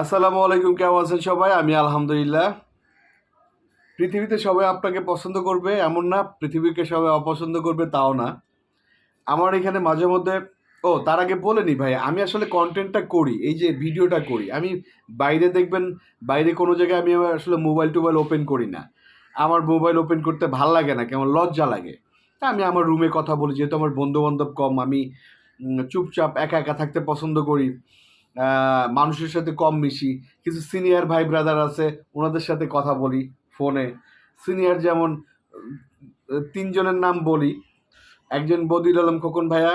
আসসালামু আলাইকুম, কেমন আছেন সবাই? আমি আলহামদুলিল্লাহ। পৃথিবীতে সবাই আপনাকে পছন্দ করবে, এমন না, পৃথিবীকে সবাই অপছন্দ করবে, তাও না। আমার এখানে মাঝে মধ্যে, ও, তার আগে বলেনি ভাই, আমি আসলে কন্টেন্টটা করি, এই যে ভিডিওটা করি। আমি বাইরে দেখবেন, বাইরে কোনো জায়গায় আমি আসলে মোবাইল টোবাইল ওপেন করি না। আমার মোবাইল ওপেন করতে ভালো লাগে না, কেমন লজ্জা লাগে। আমি আমার রুমে কথা বলি, যেহেতু আমার বন্ধু বান্ধব কম, আমি চুপচাপ একা একা থাকতে পছন্দ করি। মানুষের সাথে কম মিশি, কিছু সিনিয়র ভাই ব্রাদার আছে, ওনাদের সাথে কথা বলি ফোনে। সিনিয়র যেমন, তিনজনের নাম বলি। একজন বদিল আলম খোকন ভাইয়া,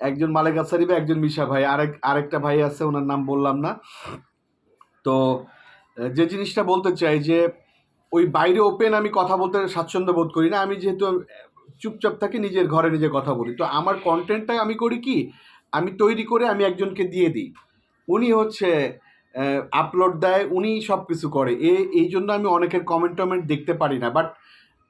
একজন মালেক আসারি ভাই একজন মিশা ভাই। আরেক, আরেকটা ভাই আছে, ওনার নাম বললাম না। তো, যে জিনিসটা বলতে চাই যে, ওই বাইরে ওপেন আমি কথা বলতে স্বাচ্ছন্দ্য বোধ করি না। আমি যেহেতু চুপচাপ থাকি, নিজের ঘরে নিজে কথা বলি। তো আমার কন্টেন্টটা আমি করি কি? আমি তৈরি করে আমি একজনকে দিয়ে দিই। উনি হচ্ছে আপলোড দেয়, উনি সব কিছু করে। এ, এই জন্য আমি অনেকের কমেন্ট টমেন্ট দেখতে পারি না। বাট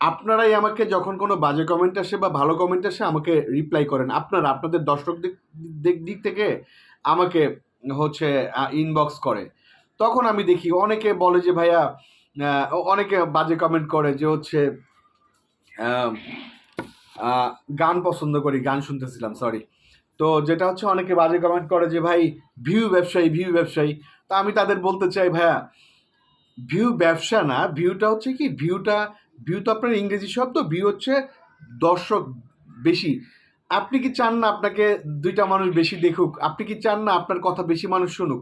আপনারাই আমাকে যখন কোনো বাজে কমেন্ট আসে বা ভালো কমেন্ট আসে, আমাকে রিপ্লাই করেন। আপনারা, আপনাদের দর্শক দিক, দিক- থেকে আমাকে হচ্ছে ইনবক্স করে। তখন আমি দেখি, অনেকে বলে যে, ভাইয়া অনেকে বাজে কমেন্ট করে যে হচ্ছে গান পছন্দ করি, গান শুনতেছিলাম সরি তো যেটা হচ্ছে অনেকে বাজে কমেন্ট করে যে, ভাই ভিউ ব্যবসায়ী ভিউ ব্যবসায়ী। তা আমি তাদের বলতে চাই, ভাইয়া ভিউ ব্যবসা না ভিউটা হচ্ছে কি ভিউটা ভিউ তো আপনার ইংরেজি শব্দ ভিউ হচ্ছে দর্শক বেশি। আপনি কি চান না আপনাকে দুইটা মানুষ বেশি দেখুক? আপনি কি চান না আপনার কথা বেশি মানুষ শুনুক?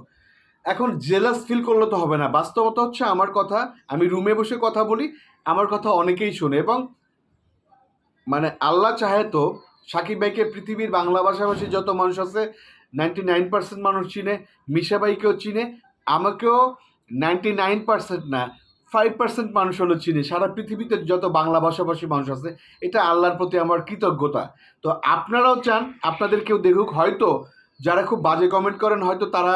এখন জেলাস ফিল করলে তো হবে না। বাস্তবতা হচ্ছে আমার কথা, আমি রুমে বসে কথা বলি, আমার কথা অনেকেই শোনে এবং মানে আল্লাহ চাহে তো সাকিব ভাইকে পৃথিবীর বাংলা ভাষাভাষী যত মানুষ আছে নাইনটি নাইন পার্সেন্ট মানুষ চিনে, মিশা ভাইকেও চিনে, আমাকেও নাইনটি নাইন পার্সেন্ট না ফাইভ পার্সেন্ট মানুষ হলো চিনে। সারা পৃথিবীতে যত বাংলা ভাষাভাষী মানুষ আছে, এটা আল্লাহর প্রতি আমার কৃতজ্ঞতা। তো আপনারাও চান, আপনাদের কেউ দেখুক, হয়তো যারা খুব বাজে কমেন্ট করেন, হয়তো তারা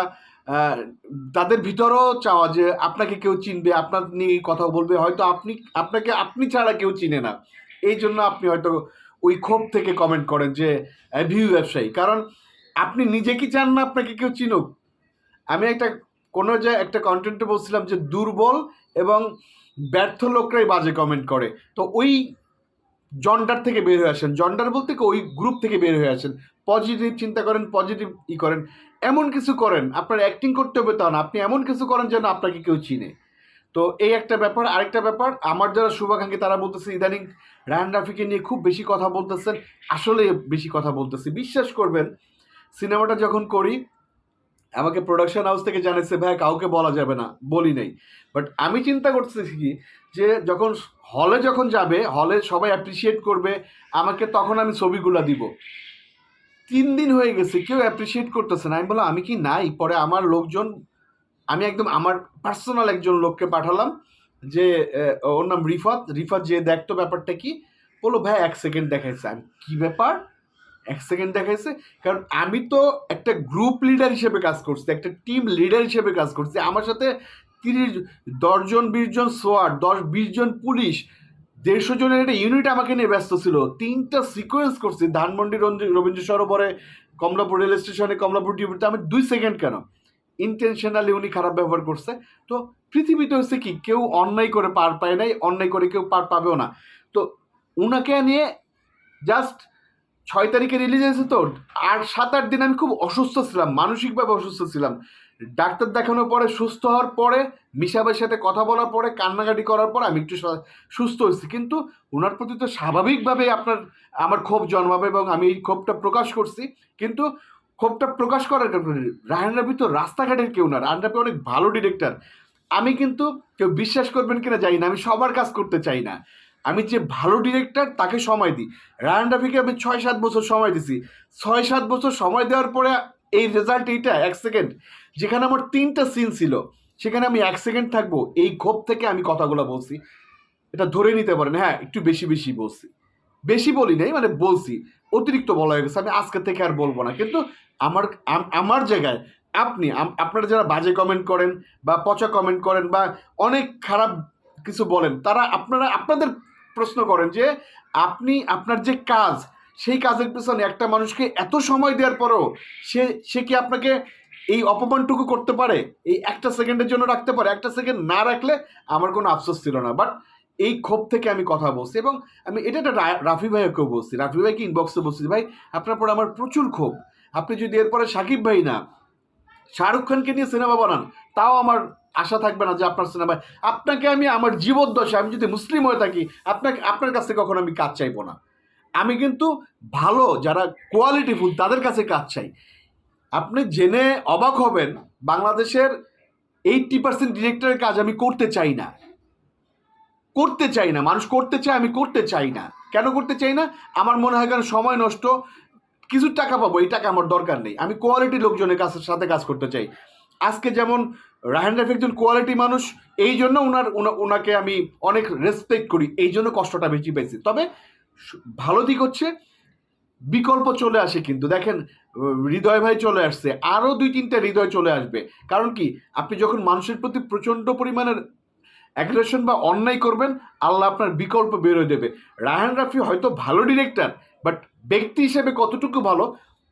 তাদের ভিতরেও চাওয়া যে আপনাকে কেউ চিনবে, আপনার নিয়ে কথা বলবে, হয়তো আপনি, আপনাকে, আপনি ছাড়া কেউ চিনে না। এই জন্য আপনি হয়তো ওই ক্ষোভ থেকে কমেন্ট করেন যে ভিউ ব্যবসায়ী। কারণ আপনি নিজে কি চান না আপনাকে কেউ চিনুক? আমি একটা, কোনো যে একটা কন্টেন্টে বলছিলাম যে, দুর্বল এবং ব্যর্থ লোকরাই বাজে কমেন্ট করে। তো ওই জন্ডার থেকে বের হয়ে আসেন। জন্ডার বলতে ওই গ্রুপ থেকে বের হয়ে আসেন। পজিটিভ চিন্তা করেন পজিটিভ ই করেন। এমন কিছু করেন, আপনার অ্যাক্টিং করতে হবে তা না। আপনি এমন কিছু করেন যেন আপনাকে কেউ চিনে। তো এই একটা ব্যাপার, আরেকটা ব্যাপার, আমার যারা শুভাকাঙ্ক্ষী তারা বলতেছে, ইদানিং রায়ান রাফিকে নিয়ে খুব বেশি কথা বলতেছেন। আসলে বেশি কথা বলতেছি। বিশ্বাস করবেন, সিনেমাটা যখন করি, আমাকে প্রোডাকশন হাউস থেকে জানাচ্ছে ভাই, কাউকে বলা যাবে না। বলি নাই। বাট আমি চিন্তা করতেছি কি, যে যখন হলে যখন যাবে হলে সবাই অ্যাপ্রিসিয়েট করবে, আমাকে তখন আমি ছবিগুলো দিব। তিন দিন হয়ে গেছে, কেউ অ্যাপ্রিসিয়েট করতেছে না। আমি বললাম, আমি কি নাই? পরে আমার লোকজন আমি একদম আমার পার্সোনাল একজন লোককে পাঠালাম যে ওর নাম রিফাত। রিফাত যে দেখতো ব্যাপারটা কি, বলল, ভাই, এক সেকেন্ড দেখাইছে। আমি, কী ব্যাপার? এক সেকেন্ড দেখাইছে। কারণ আমি তো একটা গ্রুপ লিডার হিসেবে কাজ করছি, একটা টিম লিডার হিসেবে কাজ করছি। আমার সাথে তিরিশ দশজন বিশজন সোয়ার দশ, বিশ জন পুলিশ, দেড়শো জনের একটা ইউনিট আমাকে নিয়ে ব্যস্ত ছিল। তিনটা সিকোয়েন্স করছি। ধানমন্ডি রবীন্দ্র সরোবরে, কমলাপুর রেল স্টেশনে, কমলাপুর টিভিতে আমি দুই সেকেন্ড কেন? ইন্টেনশনালি উনি খারাপ ব্যবহার করছে। তো পৃথিবীতে হচ্ছে কি, কেউ অন্যায় করে পার পায় নাই, অন্যায় করে কেউ পার পাবেও না। তো উনাকে নিয়ে জাস্ট ছয় তারিখে রিলিজ হয়েছে তো, আর সাত আট দিন আমি খুব অসুস্থ ছিলাম, মানসিকভাবে অসুস্থ ছিলাম। ডাক্তার দেখানোর পরে সুস্থ হওয়ার পরে মিশাবের সাথে কথা বলার পরে, কান্নাকাটি করার পর আমি একটু সুস্থ হয়েছি। কিন্তু ওনার প্রতি তো স্বাভাবিকভাবেই আপনার, আমার ক্ষোভ জন্মাবে এবং আমি এই ক্ষোভটা প্রকাশ করছি। কিন্তু ক্ষোভটা প্রকাশ করার কারণে রায়ন রাবি তো রাস্তাঘাটের কেউ না রায়ন রাবি অনেক ভালো ডিরেক্টর আমি কিন্তু কেউ বিশ্বাস করবেন কিনা জানি না, আমি সবার কাজ করতে চাই না। আমি যে ভালো ডিরেক্টর তাকে সময় দিই। রায়ান রাফিকে আমি ছয় সাত বছর সময় দিছি। ছয় সাত বছর সময় দেওয়ার পরে এই রেজাল্ট এইটা, এক সেকেন্ড যেখানে আমার তিনটা সিন ছিল, সেখানে আমি এক সেকেন্ড থাকব। এই ক্ষোভ থেকে আমি কথাগুলো বলছি। এটা ধরে নিতে পারেন হ্যাঁ একটু বেশি বেশি বলছি। বেশি বলি নাই মানে বলছি, অতিরিক্ত বলা হয়ে গেছে, আমি আজকে থেকে আর বলব না। কিন্তু আমার আমার জায়গায় আপনি আপনারা যারা বাজে কমেন্ট করেন বা পচা কমেন্ট করেন বা অনেক খারাপ কিছু বলেন, তারা আপনারা, আপনাদের প্রশ্ন করেন যে আপনি, আপনার যে কাজ, সেই কাজের পেছনে একটা মানুষকে এত সময় দেওয়ার পরও সে সে কি আপনাকে এই অপমানটুকু করতে পারে? এই একটা সেকেন্ডের জন্য রাখতে পারে? একটা সেকেন্ড না রাখলে আমার কোনো আফসোস ছিল না। বাট এই ক্ষোভ থেকে আমি কথা বলছি এবং আমি এটা একটা রাফি ভাইকেও বলছি। রাফি ভাইকে ইনবক্সে বলছি ভাই, আপনার পরে আমার প্রচুর ক্ষোভ। আপনি যদি এরপরে সাকিব ভাই না, শাহরুখ খানকে নিয়ে সিনেমা বানান, তাও আমার আশা থাকবে না যে আপনার সিনেমায়, আপনাকে আমি আমার জীবদ্দশা আমি যদি মুসলিম হয়ে থাকি, আপনাকে, আপনার কাছ থেকে কখনো আমি কাজ চাইব না। আমি কিন্তু ভালো যারা কোয়ালিটিফুল তাদের কাছে কাজ চাই। আপনি জেনে অবাক হবেন, বাংলাদেশের এইটটি পার্সেন্ট ডিরেক্টরের কাজ আমি করতে চাই না। করতে চাই না, মানুষ করতে চায়, আমি করতে চাই না। কেন করতে চাই না? আমার মনে হয় কারণ সময় নষ্ট, কিছু টাকা পাবো, এই টাকা আমার দরকার নেই। আমি কোয়ালিটি লোকজনের কাছে, সাথে কাজ করতে চাই। আজকে যেমন রাহান রাফি একজন কোয়ালিটি মানুষ, এই জন্য ওনার ওনা- ওনাকে আমি অনেক রেসপেক্ট করি, এই জন্য কষ্টটা বেশি পেয়েছি। তবে ভালো দিক হচ্ছে, বিকল্প চলে আসে কিন্তু। দেখেন, হৃদয় ভাই চলে আসছে আরও দুই তিনটা হৃদয় চলে আসবে। কারণ কি? আপনি যখন মানুষের প্রতি প্রচণ্ড পরিমাণের অ্যাগ্রেশন বা অন্যায় করবেন, আল্লাহ আপনার বিকল্প বেরোয় দেবে। রায়হান রাফি হয়তো ভালো ডিরেক্টর বাট ব্যক্তি হিসেবে কতটুকু ভালো,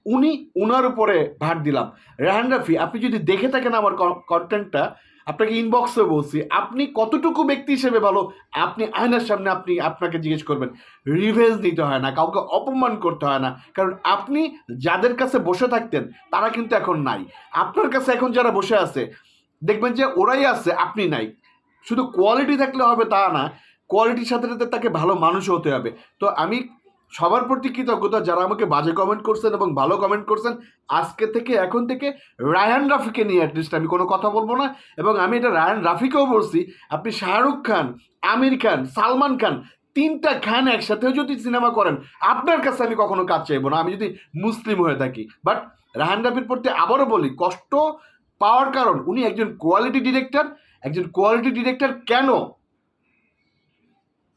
উনি উনার উপরে ভার দিলাম। রায়হান রাফি, আপনি যদি দেখে থাকেন আমার কন্টেন্টটা আপনাকে ইনবক্সে বলছি, আপনি কতটুকু ব্যক্তি হিসেবে ভালো, আপনি আয়নার সামনে আপনি আপনাকে জিজ্ঞেস করবেন। রিভেঞ্জ নিতে হয় না, কাউকে অপমান করতে হয় না, কারণ আপনি যাদের কাছে বসে থাকতেন, তারা কিন্তু এখন নাই। আপনার কাছে এখন যারা বসে আছে, দেখবেন যে ওরাই আছে, আপনি নাই। শুধু কোয়ালিটি থাকলে হবে তা না কোয়ালিটির সাথে সাথে তাকে ভালো মানুষ হতে হবে। তো আমি সবার প্রতি কৃতজ্ঞতা, যারা আমাকে বাজে কমেন্ট করছেন এবং ভালো কমেন্ট করছেন, আজকে থেকে, এখন থেকে রায়ান রাফিকে নিয়ে অ্যাটলিস্ট আমি কোনো কথা বলব না। এবং আমি এটা রায়ান রাফিকেও বলছি, আপনি শাহরুখ খান, আমির খান, সালমান খান, তিনটা খান একসাথেও যদি সিনেমা করেন, আপনার কাছে আমি কখনো কাজ চাইব না, আমি যদি মুসলিম হয়ে থাকি। বাট রাহান রাফির প্রতি আবারও বলি, কষ্ট পাওয়ার কারণ, উনি একজন কোয়ালিটি ডিরেক্টর একজন কোয়ালিটি ডিরেক্টর কেন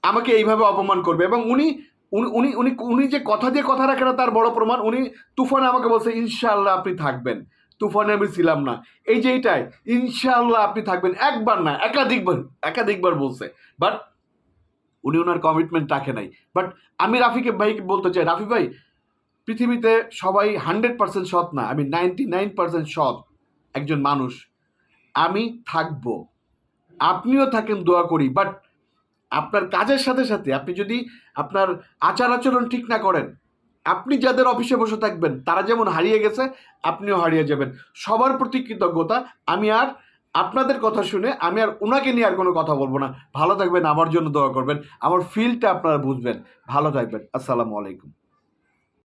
আমাকে এইভাবে অপমান করবে? এবং উনি উনি উনি উনি যে কথা দিয়ে কথা রাখে না, তার বড় প্রমাণ, উনি তুফানে আমাকে বলছে ইনশাল্লাহ আপনি থাকবেন। তুফানে আমি ছিলাম না। এই যে এইটাই ইনশাল্লাহ আপনি থাকবেন। একবার না, একাধিকবার একাধিকবার বলছে। বাট উনি ওনার কমিটমেন্ট রাখে নাই। বাট আমি রাফিকে, ভাইকে বলতে চাই, রাফি ভাই, পৃথিবীতে সবাই হান্ড্রেড পার্সেন্ট সৎ না আমি নাইনটি নাইন পার্সেন্ট সৎ একজন মানুষ। আমি থাকব। আপনিও থাকেন দোয়া করি বাট আপনার কাজের সাথে সাথে আপনি যদি আপনার আচার আচরণ ঠিক না করেন, আপনি যাদের অফিসে বসে থাকবেন, তারা যেমন হারিয়ে গেছে, আপনিও হারিয়ে যাবেন। সবার প্রতি কৃতজ্ঞতা। আমি আর আপনাদের কথা শুনে আমি আর ওনাকে নিয়ে আর কোনো কথা বলব না। ভালো থাকবেন, আমার জন্য দোয়া করবেন। আমার ফিলটা আপনারা বুঝবেন। ভালো থাকবেন। আসসালামু আলাইকুম।